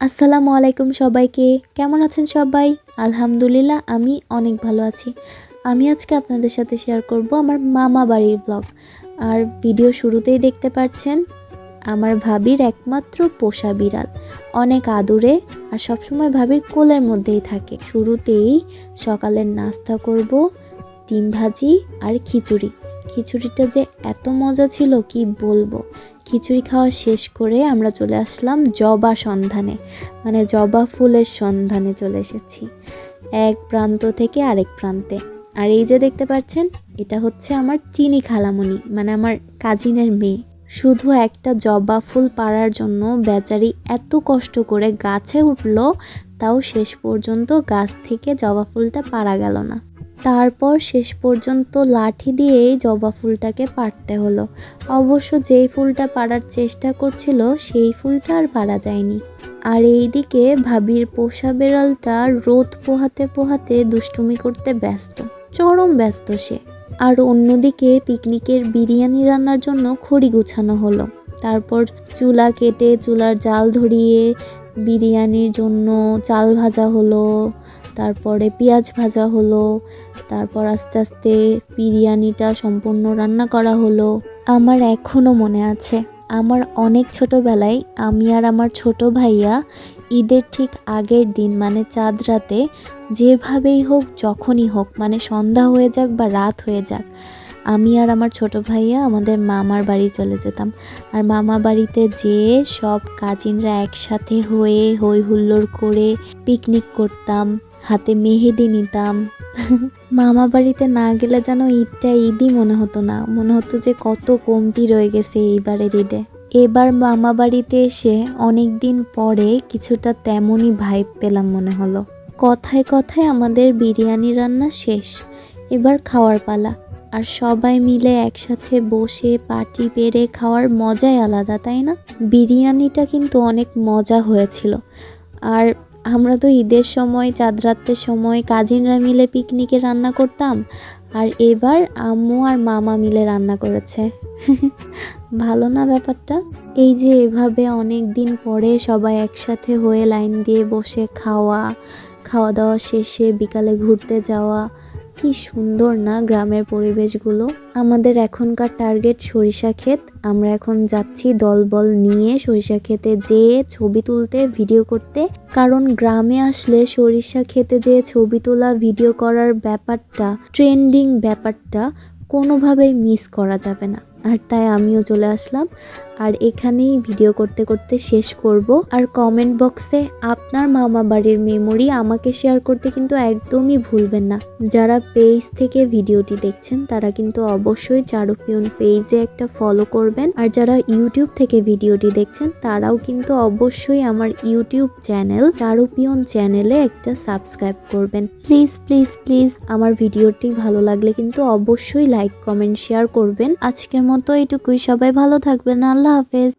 আসসালামু আলাইকুম সবাইকে। কেমন আছেন সবাই? আলহামদুলিল্লাহ, আমি অনেক ভালো আছি। আমি আজকে আপনাদের সাথে শেয়ার করব আমার মামা বাড়ির ব্লগ আর ভিডিও শুরুতেই দেখতে পাচ্ছেন, আমার ভাবির একমাত্র পোষা বিড়াল। অনেক আদুরে আর সবসময় ভাবির কোলের মধ্যেই থাকে। শুরুতেই সকালের নাস্তা করব, ডিম ভাজি আর খিচুড়ি। খিচুড়িটা যে এত মজা ছিল, কি বলব? খিচুড়ি খাওয়া শেষ করে আমরা চলে আসলাম জবা সন্ধানে। মানে জবা ফুলের সন্ধানে চলে এসেছি। এক প্রান্ত থেকে আরেক প্রান্তে। আর এই যে দেখতে পাচ্ছেন, এটা হচ্ছে আমার চিনি খালামণি মানে আমার কাজিনের মেয়ে। শুধু একটা জবা ফুল পাড়ার জন্য বেচারি এত কষ্ট করে গাছে উঠল, তাও শেষ পর্যন্ত গাছ থেকে জবা ফুলটা পারা গেল না। তারপর শেষ পর্যন্ত লাঠি দিয়েই জবা ফুলটাকে পারতে হলো। অবশ্য যেই ফুলটা পাড়ার চেষ্টা করছিল, সেই ফুলটা আর পারা যায়নি। আর এইদিকে ভাবির পোষা বেড়ালটা রোদ পোহাতে পোহাতে দুষ্টুমি করতে ব্যস্ত, চরম ব্যস্ত সে। আর অন্যদিকে পিকনিকের বিরিয়ানি রান্নার জন্য খড়ি গুছানো হলো। তারপর চুলা কেটে চুলার জাল ধরিয়ে বিরিয়ানির জন্য চাল ভাজা হলো তারপরে পেঁয়াজ ভাজা হলো, তারপর আস্তে আস্তে বিরিয়ানিটা সম্পূর্ণ রান্না করা হলো। আমার এখনও মনে আছে, আমার অনেক ছোটোবেলায় আমি আর আমার ছোট ভাইয়া ঈদের ঠিক আগের দিন মানে চাঁদ রাতে, যেভাবেই হোক, যখনই হোক মানে সন্ধ্যা হয়ে যাক বা রাত হয়ে যাক, আমি আর আমার ছোট ভাইয়া আমাদের মামার বাড়ি চলে যেতাম। আর মামা বাড়িতে যেয়ে সব কাজিনরা একসাথে হয়ে হই হুল্লোড় করে পিকনিক করতাম। হাতে মেহেদি নিতাম। মামা বাড়িতে না গেলে যেন ঈদটা ঈদই মনে হতো না। মনে হতো যে কত কমতি রয়ে গেছে এইবারের ঈদে। এবার মামা বাড়িতে এসে অনেক দিন পরে কিছুটা তেমনই ভাইব পেলাম মনে হলো। কথায় কথায় আমাদের বিরিয়ানি রান্না শেষ। এবার খাওয়ার পালা। আর সবাই মিলে একসাথে বসে পাটি পেরে খাওয়ার মজাই আলাদা, তাই না? বিরিয়ানিটা কিন্তু অনেক মজা হয়েছিল। আর আমরা তো ঈদের সময়, চাঁদ রাত্রের সময় কাজিনরা মিলে পিকনিকে রান্না করতাম। আর এবার আম্মু আর মামা মিলে রান্না করেছে। ভালো না ব্যাপারটা? এই যে এভাবে অনেক দিন পরে সবাই একসাথে হয়ে লাইন দিয়ে বসে খাওয়া খাওয়া দাওয়া শেষে বিকালে ঘুরতে যাওয়া কি সুন্দর না গ্রামের পরিবেশগুলো। আমাদের এখনকার টার্গেট সরিষা ক্ষেত। আমরা এখন যাচ্ছি দলবল নিয়ে সরিষা ক্ষেতে যেয়ে ছবি তুলতে ভিডিও করতে। কারণ গ্রামে আসলে সরিষা ক্ষেতে যেয়ে ছবি তোলা ভিডিও করার ব্যাপারটা ট্রেন্ডিং ব্যাপারটা কোনোভাবেই মিস করা যাবে না। আর তাই আমিও চলে আসলাম। আর এখানেই ভিডিও করতে করতে শেষ করব। আর কমেন্ট বক্সে আপনার মামা বাড়ির মেমোরি আমাকে শেয়ার করতে কিন্তু একদমই ভুলবেন না। যারা পেজ থেকে ভিডিওটি দেখছেন, তারা কিন্তু অবশ্যই চারুপিয়ন পেজে একটা ফলো করবেন। আর যারা ইউটিউব থেকে ভিডিওটি দেখছেন, তারাও কিন্তু অবশ্যই আমার ইউটিউব চ্যানেল চারুপিয়ন চ্যানেলে একটা সাবস্ক্রাইব করবেন। প্লিজ প্লিজ প্লিজ আমার ভিডিওটি ভালো লাগলে কিন্তু অবশ্যই লাইক কমেন্ট শেয়ার করবেন। আজকের মতো এটুকুই। সবাই ভালো থাকবেন। আল্লাহ হাফেজ